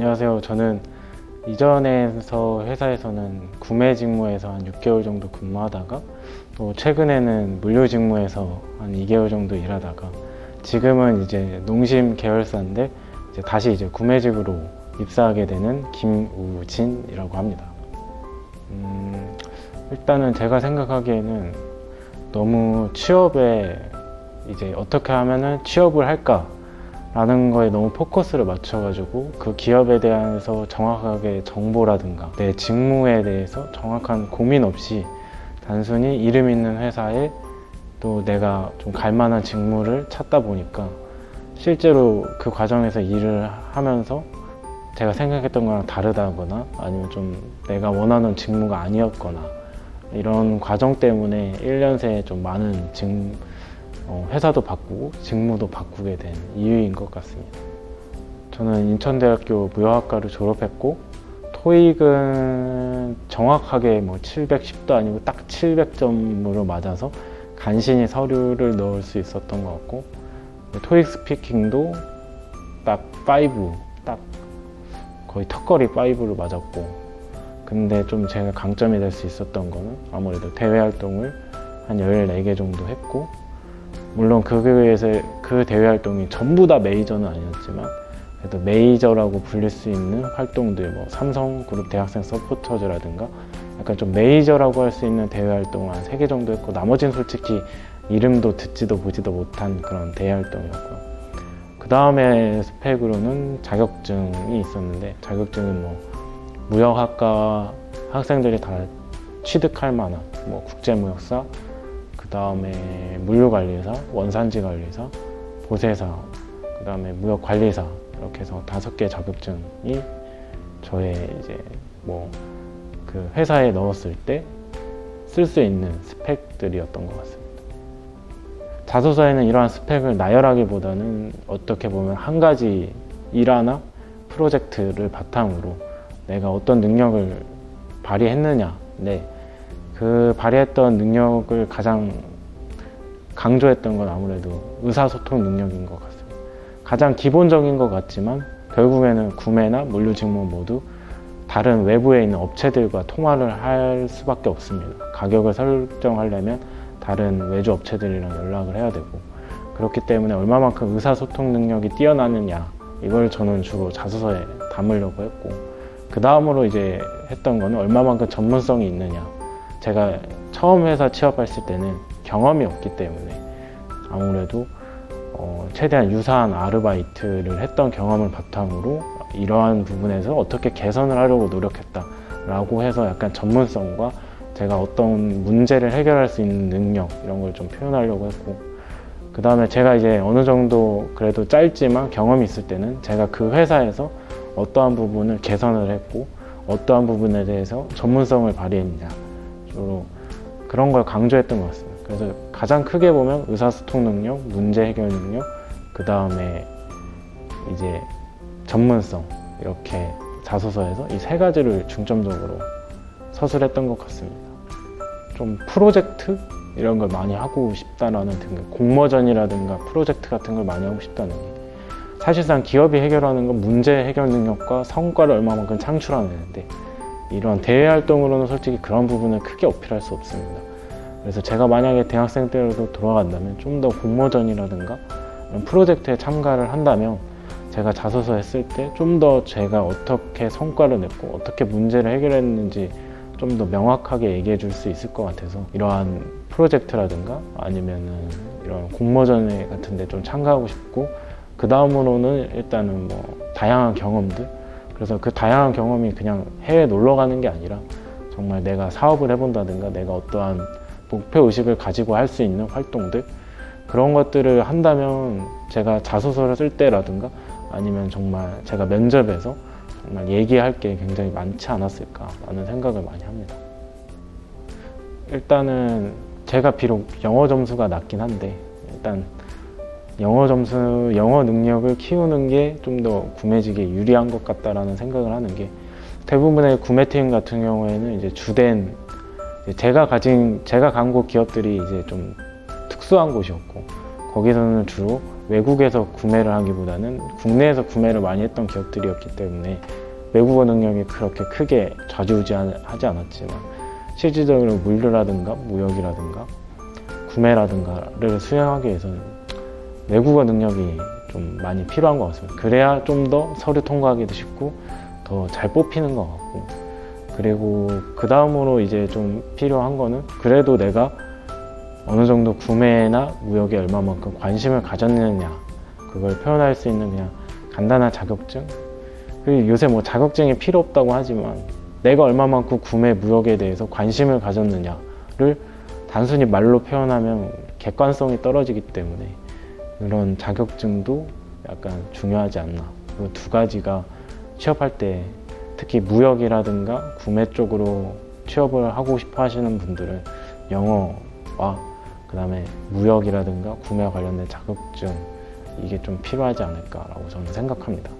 안녕하세요. 저는 이전에서 회사에서는 구매 직무에서 한 6개월 정도 근무하다가 또 최근에는 물류 직무에서 한 2개월 정도 일하다가 지금은 이제 농심 계열사인데 이제 다시 이제 구매직으로 입사하게 되는 김우진이라고 합니다. 음, 일단은 제가 생각하기에는 너무 취업에 이제 어떻게 하면은 취업을 할까 라는 거에 너무 포커스를 맞춰가지고 그 기업에 대해서 정확하게 정보라든가 내 직무에 대해서 정확한 고민 없이 단순히 이름 있는 회사에 또 내가 좀 갈만한 직무를 찾다 보니까 실제로 그 과정에서 일을 하면서 제가 생각했던 거랑 다르다거나 아니면 좀 내가 원하는 직무가 아니었거나 이런 과정 때문에 1년 새에 좀 많은 직, 어, 회사도 바꾸고 직무도 바꾸게 된 이유인 것 같습니다. 저는 인천대학교 무역학과를 졸업했고 토익은 정확하게 뭐 710도 아니고 딱 700점으로 맞아서 간신히 서류를 넣을 수 있었던 것 같고 토익 스피킹도 딱 5, 딱 거의 턱걸이 5로 맞았고 근데 좀 제가 강점이 될 수 있었던 거는 아무래도 대외 활동을 한 14개 정도 했고 물론 그거에서 그 대외 활동이 전부 다 메이저는 아니었지만 그래도 메이저라고 불릴 수 있는 활동들 뭐 삼성그룹 대학생 서포터즈라든가 약간 좀 메이저라고 할 수 있는 대외 활동을 한 세 개 정도 했고 나머지는 솔직히 이름도 듣지도 보지도 못한 그런 대외 활동이었고요. 그 다음에 스펙으로는 자격증이 있었는데 자격증은 뭐 무역학과 학생들이 다 취득할 만한 뭐 국제무역사, 그 다음에 물류관리사, 원산지관리사, 보세사, 그 다음에 무역관리사 이렇게 해서 다섯 개 자격증이 저의 이제 뭐 그 회사에 넣었을 때 쓸 수 있는 스펙들이었던 것 같습니다. 자소서에는 이러한 스펙을 나열하기보다는 어떻게 보면 한 가지 일 하나 프로젝트를 바탕으로 내가 어떤 능력을 발휘했느냐, 네. 그 발휘했던 능력을 가장 강조했던 건 아무래도 의사소통 능력인 것 같습니다. 가장 기본적인 것 같지만 결국에는 구매나 물류 직무 모두 다른 외부에 있는 업체들과 통화를 할 수밖에 없습니다. 가격을 설정하려면 다른 외주 업체들이랑 연락을 해야 되고 그렇기 때문에 얼마만큼 의사소통 능력이 뛰어나느냐 이걸 저는 주로 자소서에 담으려고 했고 그 다음으로 이제 했던 거는 얼마만큼 전문성이 있느냐 제가 처음 회사 취업했을 때는 경험이 없기 때문에 아무래도 어, 최대한 유사한 아르바이트를 했던 경험을 바탕으로 이러한 부분에서 어떻게 개선을 하려고 노력했다라고 해서 약간 전문성과 제가 어떤 문제를 해결할 수 있는 능력 이런 걸 좀 표현하려고 했고 그 다음에 제가 이제 어느 정도 그래도 짧지만 경험이 있을 때는 제가 그 회사에서 어떠한 부분을 개선을 했고 어떠한 부분에 대해서 전문성을 발휘했느냐 주로 그런 걸 강조했던 것 같습니다. 그래서 가장 크게 보면 의사소통 능력, 문제 해결 능력, 그 다음에 이제 전문성 이렇게 자소서에서 이 세 가지를 중점적으로 서술했던 것 같습니다. 좀 프로젝트 이런 걸 많이 하고 싶다라는 등 공모전이라든가 프로젝트 같은 걸 많이 하고 싶다는 게 사실상 기업이 해결하는 건 문제 해결 능력과 성과를 얼마만큼 창출하는데 이런 대외 활동으로는 솔직히 그런 부분을 크게 어필할 수 없습니다. 그래서 제가 만약에 대학생 때로 돌아간다면 좀 더 공모전이라든가 이런 프로젝트에 참가를 한다면 제가 자소서 했을 때 좀 더 제가 어떻게 성과를 냈고 어떻게 문제를 해결했는지 좀 더 명확하게 얘기해 줄 수 있을 것 같아서 이러한 프로젝트라든가 아니면은 이런 공모전 같은 데 좀 참가하고 싶고 그 다음으로는 일단은 뭐 다양한 경험들 그래서 그 다양한 경험이 그냥 해외 놀러 가는 게 아니라 정말 내가 사업을 해본다든가 내가 어떠한 목표 의식을 가지고 할 수 있는 활동들 그런 것들을 한다면 제가 자소서를 쓸 때라든가 아니면 정말 제가 면접에서 정말 얘기할 게 굉장히 많지 않았을까라는 생각을 많이 합니다. 일단은 제가 비록 영어 점수가 낮긴 한데 일단 영어 점수, 영어 능력을 키우는 게 좀 더 구매직에 유리한 것 같다라는 생각을 하는 게 대부분의 구매팀 같은 경우에는 이제 주된 제가 가진 제가 간 곳 기업들이 이제 좀 특수한 곳이었고 거기서는 주로 외국에서 구매를 하기보다는 국내에서 구매를 많이 했던 기업들이었기 때문에 외국어 능력이 그렇게 크게 좌지우지하지 않았지만 실질적으로 물류라든가 무역이라든가 구매라든가를 수행하기 위해서는 외국어 능력이 좀 많이 필요한 것 같습니다. 그래야 좀 더 서류 통과하기도 쉽고 더 잘 뽑히는 것 같고 그리고 그 다음으로 이제 좀 필요한 거는 그래도 내가 어느 정도 구매나 무역에 얼마만큼 관심을 가졌느냐 그걸 표현할 수 있는 그냥 간단한 자격증 그리고 요새 뭐 자격증이 필요 없다고 하지만 내가 얼마만큼 구매 무역에 대해서 관심을 가졌느냐를 단순히 말로 표현하면 객관성이 떨어지기 때문에 그런 자격증도 약간 중요하지 않나 그두 가지가 취업할 때 특히 무역이라든가 구매 쪽으로 취업을 하고 싶어 하시는 분들은 영어와 그 다음에 무역이라든가 구매와 관련된 자격증 이게 좀 필요하지 않을까라고 저는 생각합니다.